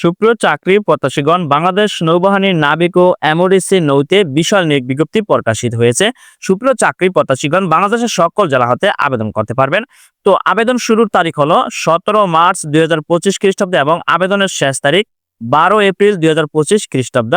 সুপ্রিয় চাকরি প্রত্যাশীগণ, বাংলাদেশ নৌবাহিনীর নাবিক ও এমওডিসি নৌতে বিশাল নিয়োগ বিজ্ঞপ্তি প্রকাশিত হয়েছে। সুপ্রিয় চাকরি প্রত্যাশীগণ, বাংলাদেশের সকল জেলা হতে আবেদন করতে পারবেন। তো আবেদন শুরুর তারিখ হলো সতেরো মার্চ দুই হাজার পঁচিশ খ্রিস্টাব্দ এবং আবেদনের শেষ তারিখ বারো এপ্রিল দুই হাজার পঁচিশ খ্রিস্টাব্দ।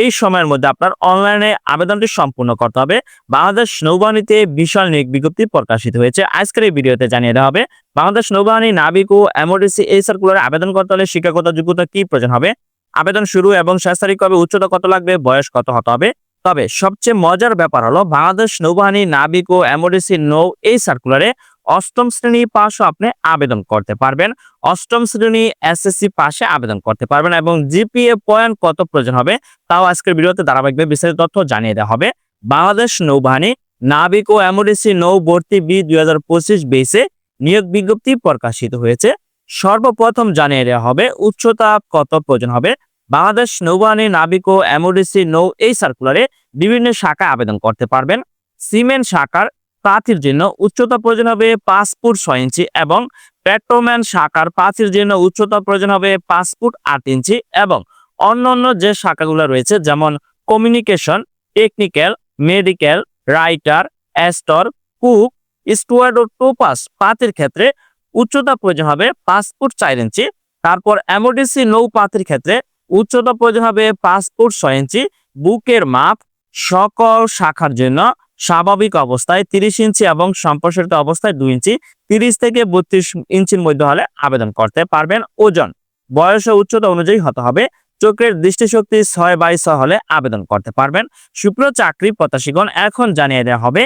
এই সময়ের মধ্যে আপনার অনলাইনে আবেদনটি সম্পূর্ণ করতে হবে। বাংলাদেশ নৌবাহিনীতে বিশাল নিয়োগ বিজ্ঞপ্তি প্রকাশিত হয়েছে। আজকের এই ভিডিওতে জানিয়ে দেওয়া হবে, বাংলাদেশ নৌবাহিনী, নাবিক ও এমওডিসি এই সার্কুলারে আবেদন করতে হলে শিক্ষাগত যোগ্যতা কি প্রয়োজন হবে? আবেদন শুরু এবং শেষ তারিখ কবে? উচ্চতা কত লাগবে? বয়স কত হতে হবে? তবে সবচেয়ে মজার ব্যাপার হলো, বাংলাদেশ নৌবাহিনী, নাবিক ও এমওডিসি নৌ এই সার্কুলারে অষ্টম শ্রেণি পাশও আপনি আবেদন করতে পারবেন। অষ্টম শ্রেণি এসএসসি পাশে আবেদন করতে পারবেন এবং জিপিএ পয়েন্ট কত প্রয়োজন হবে তাও আজকের ভিডিওতে ধারাবাহিকভাবে বিস্তারিত তথ্য জানিয়ে দেওয়া হবে। বাংলাদেশ নৌবাহিনী নাবিক ও এমওডিসি নৌ ভর্তি বি দুই হাজার পঁচিশ বেসে নিয়োগ বিজ্ঞপ্তি প্রকাশিত হয়েছে। সর্বপ্রথম জানিয়ে দেওয়া হবে উচ্চতা কত প্রয়োজন হবে। বাংলাদেশ নৌবাহিনী নাবিক ও এমওডিসি নৌ এই সার্কুলারে বিভিন্ন শাখায় আবেদন করতে পারবেন। সিমেন্ট শাখার প্রার্থীর জন্য উচ্চতা প্রয়োজন হবে পাঁচ ফুট ছয় ইঞ্চি এবং পেট্রোম্যান শাখার প্রার্থীর জন্য উচ্চতা প্রয়োজন হবে পাঁচ ফুট আট ইঞ্চি এবং অন্যান্য যে শাখাগুলো রয়েছে, যেমন কমিউনিকেশন টেকনিক্যাল মেডিকেল রাইটার অ্যাস্টর কুক স্টুয়ার্ড ও টোপাস পাতির ক্ষেত্রে উচ্চতা প্রয়োজন হবে পাঁচ ফুট চার ইঞ্চি। তারপর এমওডিসি নৌ পাতির ক্ষেত্রে উচ্চতা প্রয়োজন হবে পাঁচ ফুট ছয় ইঞ্চি। বুকের মাপ সকল শাখার জন্য স্বাভাবিক অবস্থায় তিরিশ ইঞ্চি এবং সম্প্রসারিত অবস্থায় দুই ইঞ্চি, তিরিশ থেকে বত্রিশ ইঞ্চির মধ্যে হলে আবেদন করতে পারবেন ওজন। বয়স ও উচ্চতা অনুযায়ী হতে হবে। চোখের দৃষ্টিশক্তি ছয় বাই ছয় হলে আবেদন করতে পারবেন। সুপ্রিয় চাকরি প্রত্যাশীগণ, এখন জানিয়ে দেওয়া হবে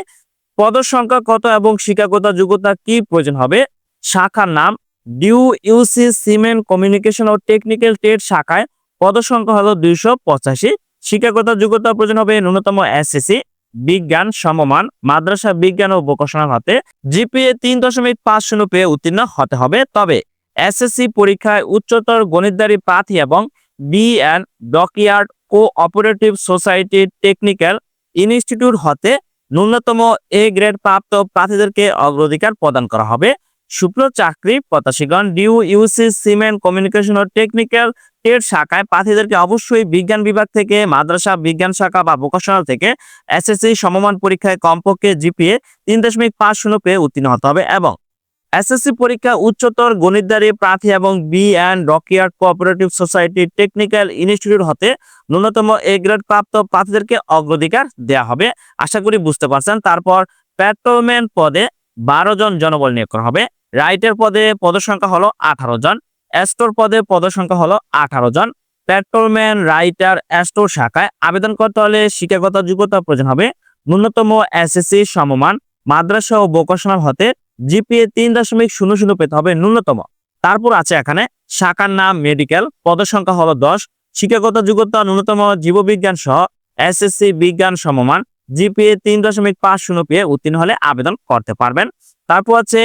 পদ সংখ্যা কত এবং শিক্ষাগত যোগ্যতা কি প্রয়োজন হবে? শাখার নাম ডিউ ইউসি সিমেন্ট কমিউনিকেশন ও টেকনিক্যাল ট্রেড শাখায় পদ সংখ্যা হলো দুইশো পঁচাশি। শিক্ষাগত যোগ্যতা প্রয়োজন হবে ন্যূনতম এসএসসি। বিজ্ঞান সমমান, মাদ্রাসা বিজ্ঞান ও ভোকেশনাল হতে জিপিএ তিন দশমিক পাঁচ শূন্য পেয়ে উত্তীর্ণ হতে হবে। তবে এসএসসি পরীক্ষায় উচ্চতর গণিতদারি প্রার্থী এবং B and dockyard cooperative society technical institute হতে ন্যূনতম এ গ্রেড প্রাপ্ত প্রার্থীদেরকে অগ্রাধিকার প্রদান করা হবে। শুক্র চাকরি প্রত্যাশীগণ, ডিউ, ইউসি, সিমেন্ট কমিউনিকেশন ও টেকনিক্যাল ট্রেড শাখায় প্রার্থীদেরকে অবশ্যই বিজ্ঞান বিভাগ থেকে, মাদ্রাসা, বিজ্ঞান শাখা বা ভোকেশনাল থেকে এসএসসি সমমান পরীক্ষায় কমপক্ষে জিপিএ তিন দশমিক পাঁচ শূন্য পেয়ে উত্তীর্ণ হতে হবে এবং এসএসসি পরীক্ষা উচ্চতর গণিতদারি প্রার্থী এবং বি অ্যান্ড রকিয়ার্ড কোঅপারেটিভ সোসাইটি টেকনিক্যাল ইনস্টিটিউট হতে ন্যূনতম এ গ্রেড প্রাপ্ত প্রার্থীদেরকে অগ্রাধিকার দেওয়া হবে। আশা করি বুঝতে পারছেন। তারপর পেট্রোলম্যান পদে বারো জন জনবল নিয়োগ করা হবে। রাইটের পদে পদসংখ্যা হলো আঠারো জন। অ্যাস্টোর পদে পদসংখ্যা হলো আঠারো জন। পেট্রোলম্যান, রাইটার, অ্যাস্টোর শাখায় আবেদন করতে হলে শিক্ষাগত যোগ্যতা প্রয়োজন হবে। ন্যূনতম এসএসসি সমমান, মাদ্রাসা ও ভোকেশনাল হতে জিপিএ তিন দশমিক শূন্য শূন্য পেতে হবে ন্যূনতম। তারপর আছে এখানে শাখার নাম মেডিকেল পদসংখ্যা হলো দশ। শিক্ষাগত যোগ্যতা ন্যূনতম জীববিজ্ঞান সহ এসএসসি বিজ্ঞান সমমান, জিপিএ তিন দশমিক পাঁচ শূন্য পেয়ে উত্তীর্ণ হলে আবেদন করতে পারবেন। তারপর আছে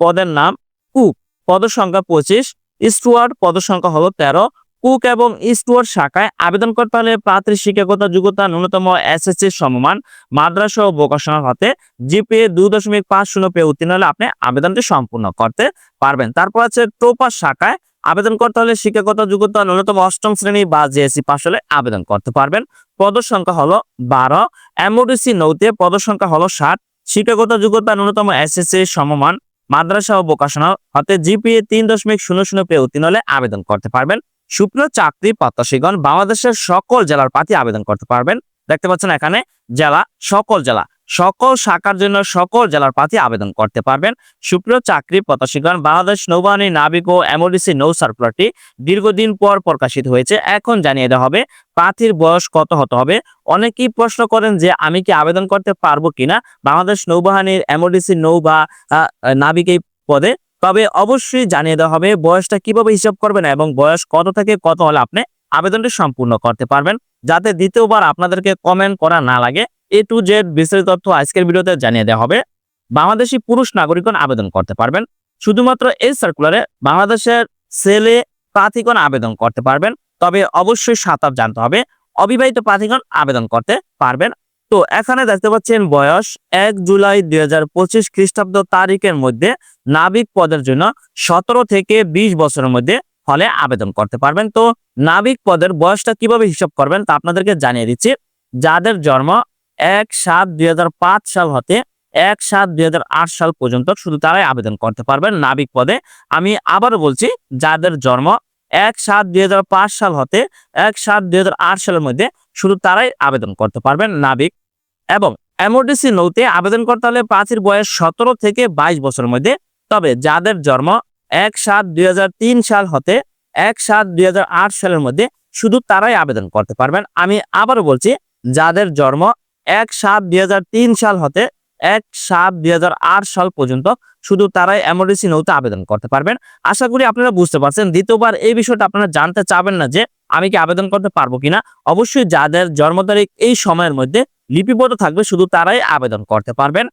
পদের নাম কুক পদ সংখ্যা পঁচিশ। স্টুয়ার্ড পদ সংখ্যা হলো তেরো। কুক এবং স্টুয়ার্ড শাখায় আবেদন করতে হলে প্রার্থীর শিক্ষাগত যোগ্যতা ন্যূনতম এসএসসি সমমান মাদ্রাসা ও ভোকেশনাল হতে জিপিএ দুই দশমিক পাঁচ শূন্য পেয়ে উত্তীর্ণ হলে আপনি আবেদনটি সম্পূর্ণ করতে পারবেন। তারপর আছে টোপাস শাখায় আবেদন করতে হলে শিক্ষাগত যোগ্যতা ন্যূনতম অষ্টম শ্রেণি বা জেএসসি পাশ হলে আবেদন করতে পারবেন। পদ সংখ্যা হলো বারো। এমওডিসি নৌতে পদ সংখ্যা হলো ষাট। শিক্ষাগত যোগ্যতা ন্যূনতম এসএসসি সমমান মাদ্রাসা ও ভোকেশনাল হতে জিপিএ তিন দশমিক শূন্য শূন্য পেয়ে উত্তীর্ণ হলে আবেদন করতে পারবেন। সুপ্রিয় চাকরি প্রত্যাশীগণ, বাংলাদেশের সকল জেলার প্রার্থী আবেদন করতে পারবেন। দেখতে পাচ্ছেন এখানে জেলা, সকল জেলা। সকল শাখার জন্য সকল জেলার প্রার্থী আবেদন করতে পারবেন। সুপ্রিয় চাকরি প্রত্যাশীগণ, বাংলাদেশ নৌবাহিনী, নাবিক ও এমওডিসি নৌ সার্কুলারটি দীর্ঘদিন পর প্রকাশিত হয়েছে। এখন জানিয়ে দেওয়া হবে, প্রার্থীর বয়স কত হতে হবে? অনেকেই প্রশ্ন করেন যে, আমি কি আবেদন করতে পারব কিনা? বাংলাদেশ নৌবাহিনীর এমওডিসি নৌ বা নাবিক এই পদে। তবে অবশ্যই জানিয়ে দেওয়া হবে, বয়সটা কীভাবে হিসাব করবেন এবং বয়স কত থেকে কত হলে আপনি আবেদনটি সম্পূর্ণ করতে পারবেন। যাতে দ্বিতীয়বার আপনাদেরকে কমেন্ট করা না লাগে। এ টু জেড বিস্তারিত তথ্য আজকের ভিডিওতে জানিয়ে দেওয়া হবে। বাংলাদেশি পুরুষ নাগরিকগণ আবেদন করতে পারবেন। শুধুমাত্র এই সার্কুলারে বাংলাদেশের ছেলে প্রার্থীগণ আবেদন করতে পারবেন। তবে অবশ্যই সাঁতার জানতে হবে। অবিবাহিত প্রার্থীগণ আবেদন করতে পারবেন। তো এখানে দেখতে পাচ্ছেন বয়স এক জুলাই দুই হাজার পঁচিশ খ্রিস্টাব্দ তারিখের মধ্যে নাবিক পদের জন্য সতেরো থেকে বিশ বছরের মধ্যে হলে আবেদন করতে পারবেন। তো নাবিক পদের বয়সটা কীভাবে হিসাব করবেন তা আপনাদেরকে জানিয়ে দিচ্ছি। যাদের জন্ম এক সাত দুই সাল হতে এক সাত দুই সাল পর্যন্ত শুধু তারাই আবেদন করতে পারবেন নাবিক পদে। আমি আবারও বলছি, যাদের জন্ম এক সাত দুই সাল হতে এক সাত দুই সালের মধ্যে শুধু তারাই আবেদন করতে পারবেন নাবিক। এবং এমওডিসি নৌতে আবেদন করতে হলে প্রাচীর বয়স সতেরো থেকে বাইশ বছরের মধ্যে। তবে যাদের জন্ম এক সাত দুই সাল হতে এক সাত দুই সালের মধ্যে শুধু তারাই আবেদন করতে পারবেন। আমি আবারও বলছি, যাদের জন্ম এক সাত দুই সাল হতে এক সাত দুই সাল পর্যন্ত শুধু তারাই এমওডিসি নৌতে আবেদন করতে পারবেন। আশা করি আপনারা বুঝতে পারছেন। দ্বিতীয়বার এই বিষয়টা আপনারা জানতে চাবেন না যে আমি কি আবেদন করতে পারব কিনা। অবশ্যই যাদের জন্ম তারিখ এই সময়ের মধ্যে লিপিবদ্ধ থাকবে শুধু তারাই আবেদন করতে পারবেন।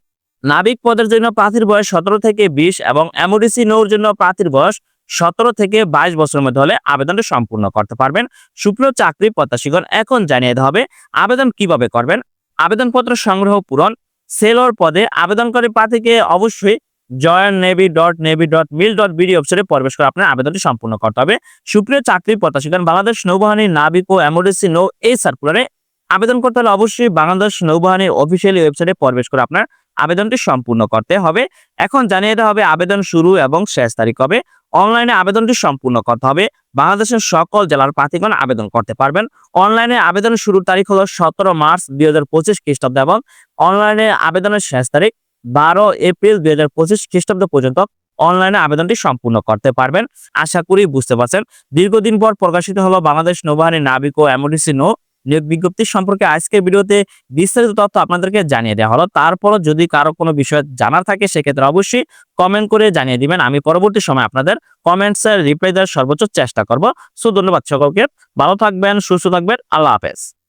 নাবিক পদের জন্য প্রার্থীর বয়স সতেরো থেকে বিশ এবং এমওডিসি নৌর জন্য প্রার্থীর বয়স সতেরো থেকে বাইশ বছরের মধ্যে হলে আবেদনটি সম্পূর্ণ করতে পারবেন। সুপ্রিয় চাকরি প্রত্যাশীগণ, এখন জানিয়ে দেওয়া হবে আবেদন কীভাবে করবেন। আবেদনপত্র সংগ্রহ পূরণ। সেলর পদে আবেদনকারী প্রার্থীকে অবশ্যই join navy dot navy dot mil dot BD ওয়েবসাইটে প্রবেশ করে আপনার আবেদনটি সম্পূর্ণ করতে হবে। সুপ্রিয় চাকরি প্রত্যাশীগণ বাংলাদেশ নৌবাহিনী নাবিক ও এমওডিসি নৌ এই সার্কুলারে আবেদন করতে হলে অবশ্যই বাংলাদেশ নৌবাহিনীর অফিসিয়ালি ওয়েবসাইটে প্রবেশ করে আপনার আবেদনটি সম্পূর্ণ করতে হবে। এখন জানিয়ে দেওয়া হবে আবেদন শুরু এবং শেষ তারিখ হবে অনলাইনে আবেদনটি সম্পূর্ণ করতে হবে। বাংলাদেশের সকল জেলার প্রার্থীগণ আবেদন করতে পারবেন। অনলাইনে আবেদনের শুরুর তারিখ হলো সতেরো মার্চ দুই হাজার পঁচিশ খ্রিস্টাব্দ এবং অনলাইনে আবেদনের শেষ তারিখ বারো এপ্রিল দুই হাজার পঁচিশ খ্রিস্টাব্দ পর্যন্ত অনলাইনে আবেদনটি সম্পূর্ণ করতে পারবেন। আশা করি বুঝতে পারছেন। দীর্ঘদিন পর প্রকাশিত হলো বাংলাদেশ নৌবাহিনী নাবিক ও এমডিসি নৌ। নিয়োগ বিজ্ঞপ্তি সম্পর্কে আজকের ভিডিওতে বিস্তারিত তথ্য আপনাদেরকে জানিয়ে দেওয়া হলো। তারপরও যদি কারও কোনো বিষয় জানার থাকে, সেক্ষেত্রে অবশ্যই কমেন্ট করে জানিয়ে দিবেন। আমি পরবর্তী সময় আপনাদের কমেন্টসের রিপ্লাই দেওয়ার সর্বোচ্চ চেষ্টা করব। সো ধন্যবাদ সকলকে। ভালো থাকবেন, সুস্থ থাকবেন। আল্লাহ হাফেজ।